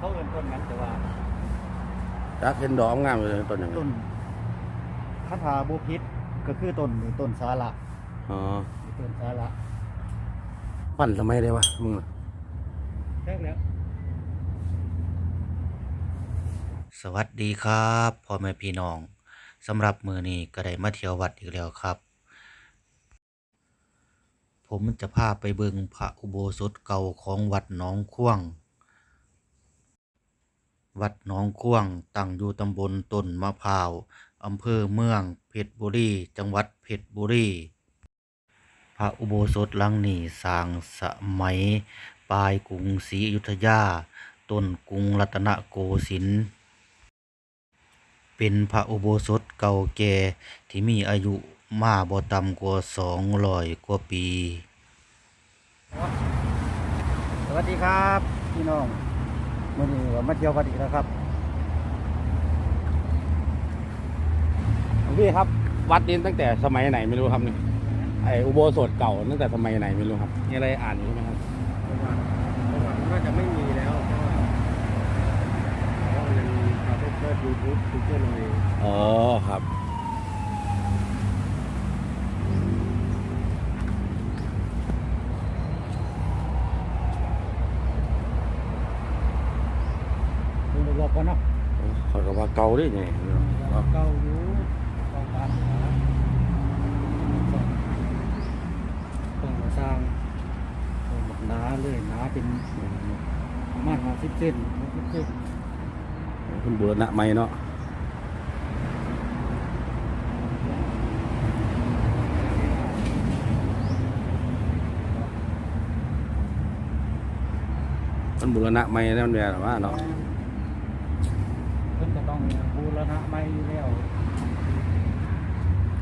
เขาเอิ้นต้นนั้นแต่ว่าจักเห็นดอกงามเลยต้นอย่างต้นี้นคาถาบุพิษก็คือต้นนี่ต้นสาระอ๋อต้นสาระปั้นทำไมได้วะมึงน่ะแท้แล้ว สวัสดีครับพ่อแม่พี่น้องสำหรับมือนี้ก็ได้มาเที่ยววัดอีกแล้วครับ ผมจะพาไปเบิงพระอุโบสถเก่าของวัดหนองข่วง วัดหนองข่วงตั้งอยู่ตำบลต้นมะพร้าวอำเภอเมืองเพชรบุรี จังหวัดเพชรบุรี พระอุโบสถหลังนี้สร้างสมัยปลายกรุงศรีอยุธยา ต้นกรุงรัตนโกสินทร์เป็นพระอุโบสถเก่าแก่ที่มีอายุมาบ่ต่ำกว่า200กว่าปี สวัสดีครับ พี่น้อง วันนี้ก็มาเที่ยวกันอีกแล้วครับพี่ครับ วัดนี้ตั้งแต่สมัยไหนไม่รู้ครับนี่ไออุโบสถเก่าตั้งแต่สมัยไหนไม่รู้ครับมีอะไรอ่านอยู่ใช่ไหมครับประวัติประวัติน่าจะไม่มีแล้วเพราะว่าเพราะว่ามันเราต้องเปิดยูทูบดูเพื่อนเราเองอ๋อครับ ดูรอบๆก่อน เนาะเขาก็ว่าเก่าด้วยไงเก่าอยู่เก่าตามหาต้องมาสร้างต้องบักหนาเลยหนาเป็นประมาณห้าสิบเซนหกสิบเซนคุณบูรณะไหมเนาะมันบูรณะไหมแล้วมันแบบว่าเนาะเพิ่นจะต้อง บูรณะใหม่แล้ว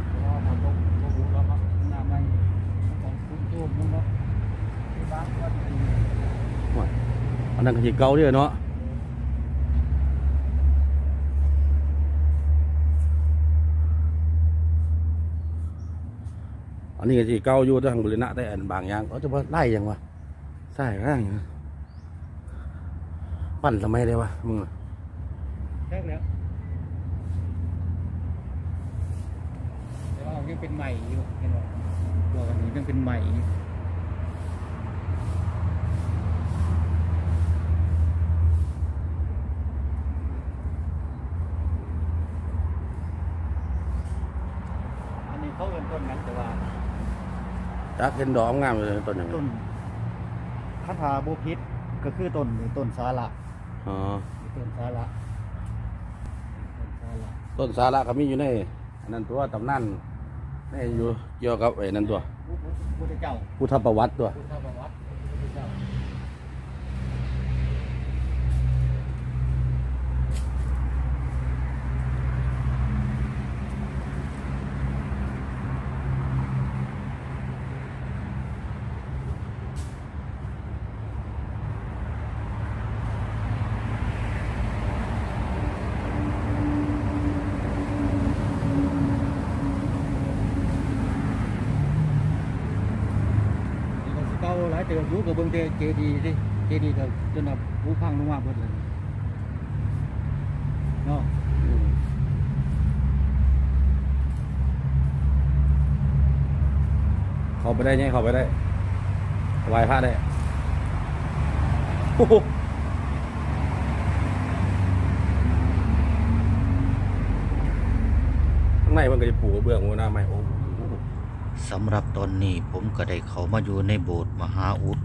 เพราะว่าผมต้องบูรณะใหม่ต้องคุ้มตัวมุ้งเนาะที่บ้านก็ดีอันนั้นก็สิเก่าด้วยเนาะอันนี้ก็สิเก่าอยู่ทางบูรณะแต่อันบางอย่างเขาจะว่าไล่ยังวะใช่ร่างปั้นทำไมได้วะมึง แท้แล้วแต่ว่ายังเป็นใหม่อยู่เห็นไหมตัวกันนี้ยังเป็นใหม่อยู่อันนี้เขาเอิ้นต้นนั้นแต่ว่าจักเห็นดอกงามเลยต้นอย่างนี้ต้นคาถาบุพิษก็คือต้นนี่ต้นสาระอ๋อ ต้นสาระต้นสาระ ต้นสาระก็มีอยู่ในอันนั้นตัวตำนานในอยู่เกี่ยวกับไอ้นั่นตัวพระพุทธเจ้าพุทธประวัติตัวพุทธประวัติพระพุทธเจ้า นี่ก็สิ เก่าหลายเติบอยู่กับเบิ่งแต่เจดีสิเจดีย์ก็จนแบบผู้พังลงมาเบิดเลยเนาะเขาไปได้ไงเขาไปได้ไหวพระได้โอ้โหข้างในมันก็จะปูกระเบื้องหัวหน้าไม้โอ้ สำหรับตอนนี้ผมก็ได้เขามาอยู่ในโบสถ์มหาอุด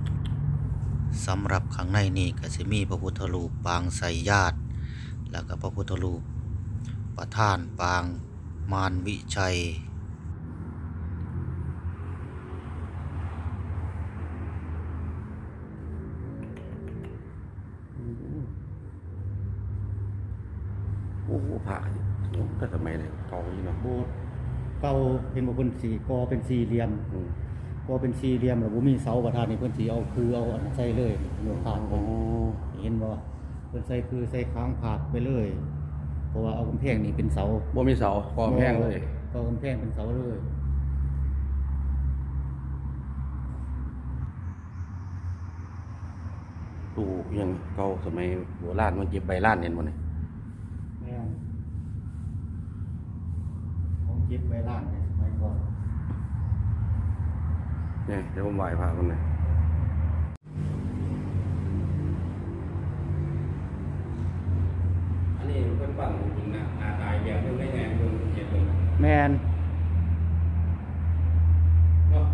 สำหรับข้างในนี่ก็สิมีพระพุทธรูปปางไสยญาติ แล้วก็พระพุทธรูปประธานปางมารวิชัย โอ้โหพระก็สมัยเลยเก่าอยู่เนาะโบสถ์ เก่าเห็นบ่เพิ่นสีกอเป็นสี่เหลี่ยมอืมกอเป็นสี่เหลี่ยมแล้วบ่มีเสาประธานนี่เพิ่นสิเอาคือเอาอันนั้นใส่เลยโยกทางโอ้เพิ่นเห็นบ่เพิ่นใส่คือใส่ค้างผาดไปเลยเพราะว่าเอากำแพงนี่เป็นเสาบ่มีเสาพอแพงเลยก็กำแพงเป็นเสาเลยตู้ยังเก่าสมัยโบราณมันเก็บใบล้านเห็นบ่เนี่ยแม่น ของเก็บไว้ร้านเนี่ยสมัยก่อนเนี่ยเดี๋ยวผมไหว้พระมันเลยอันนี้มันเป็นฝั่งจริงนะหน้าตายแบบนึงได้ไงมึงเก็บเลยแมนเนาะ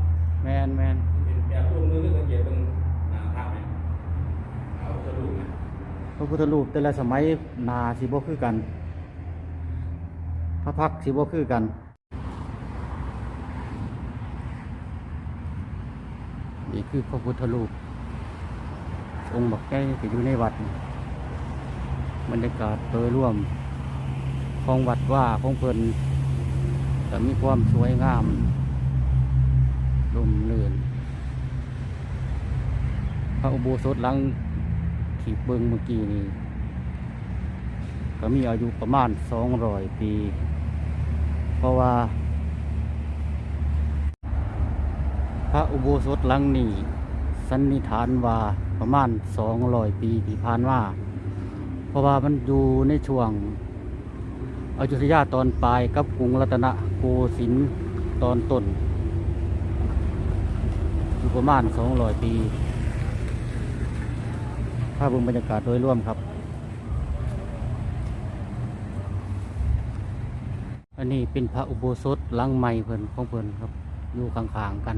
แมนแมนเป็นแบบรูปมือก็เก็บเป็นหน้าภาพเนี่ยเอาสรุปนะพระพุทธรูปแต่ละสมัยหนาสิบ่คือกัน พระพักตร์สิบ่คือกัน นี่คือพระพุทธรูป องค์บักแก้ที่อยู่ในวัด บรรยากาศโดยรวมของวัดว่าของเพิ่นจะมีความสวยงามลมเลื่นพระอุโบสถหลังที่เบิงเมื่อกี้นี่ก็มีอายุประมาณสองร้อยปี เพราะว่า พระอุโบสถหลังนี้สันนิษฐานว่าประมาณสองร้อยปีที่ผ่านมาเพราะว่ามันอยู่ในช่วงอยุธยาตอนปลายกับกรุงรัตนโกสินทร์ตอนต้นอยู่ประมาณสองร้อยปีภาพรวมบรรยากาศโดยรวมครับ อันนี้เป็นพระอุโบสถหลังใหม่เพิ่นของเพิ่นครับ อยู่ข้างๆกัน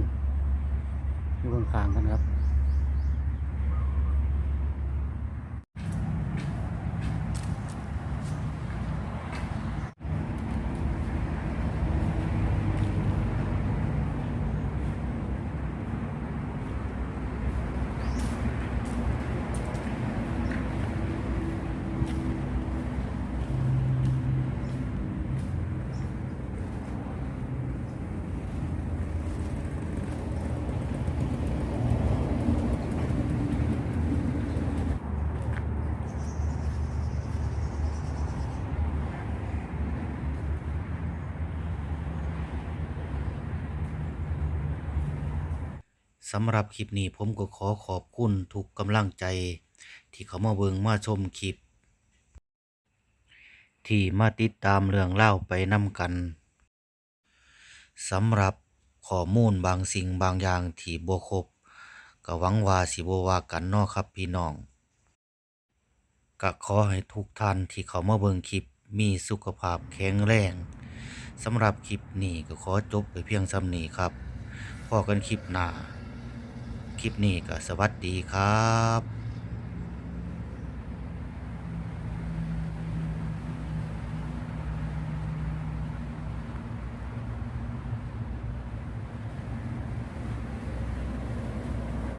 อยู่ข้างๆกันครับ สำหรับคลิปนี้ผมก็ขอขอบคุณทุกกำลังใจ ที่เขามาเบิงมาชมคลิป ที่มาติดตามเรื่องเล่าไปนำกันสำหรับข้อมูลบางสิ่งบางอย่างที่บ่ครบก็หวังว่าสิบ่ว่ากันเนาะครับพี่น้องก็ขอให้ทุกท่านที่เขามาเบิงคลิปมีสุขภาพแข็งแรงสำหรับคลิปนี้ก็ขอจบไปเพียงส่ำนี้ครับพอกันคลิปหน้า คลิปนี้ก็สวัสดีครับ